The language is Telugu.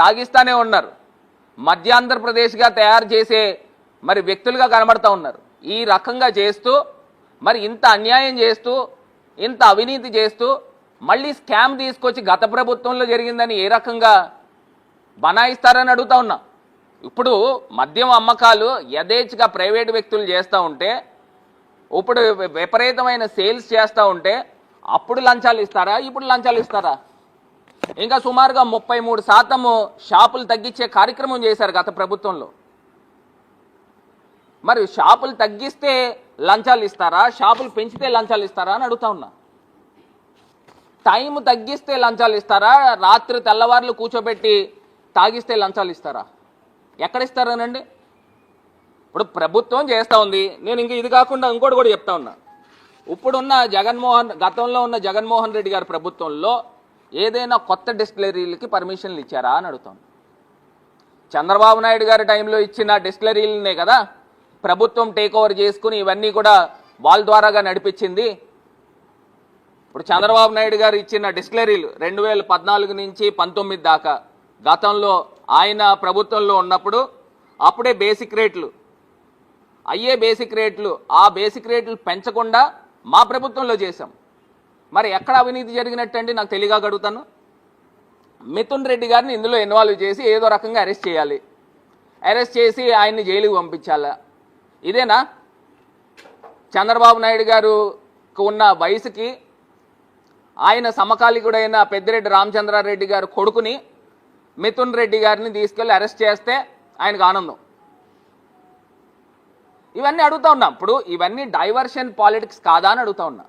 తాగిస్తానే ఉన్నారు. మధ్య ఆంధ్రప్రదేశ్గా తయారు చేసే మరి వ్యక్తులుగా కనబడతా ఉన్నారు. ఈ రకంగా చేస్తూ మరి ఇంత అన్యాయం చేస్తూ ఇంత అవినీతి చేస్తూ మళ్ళీ స్కామ్ తీసుకొచ్చి గత ప్రభుత్వంలో జరిగిందని ఏ రకంగా బనాయిస్తారని అడుగుతా ఉన్నా. ఇప్పుడు మద్యం అమ్మకాలు యథేచ్ఛగా ప్రైవేటు వ్యక్తులు చేస్తూ ఉంటే ఇప్పుడు విపరీతమైన సేల్స్ చేస్తూ ఉంటే అప్పుడు లంచాలు ఇస్తారా ఇప్పుడు లంచాలు ఇస్తారా? ఇంకా సుమారుగా ముప్పై మూడు శాతము షాపులు తగ్గించే కార్యక్రమం చేశారు గత ప్రభుత్వంలో. మరి షాపులు తగ్గిస్తే లంచాలు ఇస్తారా? షాపులు పెంచితే లంచాలు ఇస్తారా అని అడుగుతా ఉన్నా. టైం తగ్గిస్తే లంచాలు ఇస్తారా? రాత్రి తెల్లవార్లు కూర్చోబెట్టి తాగిస్తే లంచాలు ఇస్తారా? ఎక్కడ ఇస్తారనండి? ఇప్పుడు ప్రభుత్వం చేస్తూ ఉంది. నేను ఇంక ఇది కాకుండా ఇంకోటి కూడా చెప్తా ఉన్నా. ఇప్పుడున్న జగన్మోహన్ గతంలో ఉన్న జగన్మోహన్ రెడ్డి గారి ప్రభుత్వంలో ఏదైనా కొత్త డిస్టిలరీలకి పర్మిషన్లు ఇచ్చారా అని అడుగుతాను. చంద్రబాబు నాయుడు గారి టైంలో ఇచ్చిన డిస్టిలరీలనే కదా ప్రభుత్వం టేక్ ఓవర్ చేసుకుని ఇవన్నీ కూడా వాళ్ళ ద్వారాగా నడిపించింది. ఇప్పుడు చంద్రబాబు నాయుడు గారు ఇచ్చిన డిస్టిలరీలు రెండు వేల పద్నాలుగు నుంచి పంతొమ్మిది దాకా గతంలో ఆయన ప్రభుత్వంలో ఉన్నప్పుడు అప్పుడే బేసిక్ రేట్లు అయ్యే బేసిక్ రేట్లు ఆ బేసిక్ రేట్లు పెంచకుండా మా ప్రభుత్వంలో చేశాం. మరి ఎక్కడ అవినీతి జరిగినట్టండి నాకు తెలియగా అడుగుతాను? మిథున్ రెడ్డి గారిని ఇందులో ఇన్వాల్వ్ చేసి ఏదో రకంగా అరెస్ట్ చేయాలి. అరెస్ట్ చేసి ఆయన్ని జైలుకి పంపించాలా. ఇదేనా? చంద్రబాబు నాయుడు గారుకు ఉన్న వయసుకి ఆయన సమకాలికుడైన పెద్దిరెడ్డి రామచంద్రారెడ్డి గారు కొడుకుని మిథున్ రెడ్డి గారిని తీసుకెళ్ళి అరెస్ట్ చేస్తే ఆయనకు ఆనందం. ఇవన్నీ అడుగుతా ఉన్నా. ఇప్పుడు ఇవన్నీ డైవర్షన్ పాలిటిక్స్ కాదా అని అడుగుతా ఉన్నా.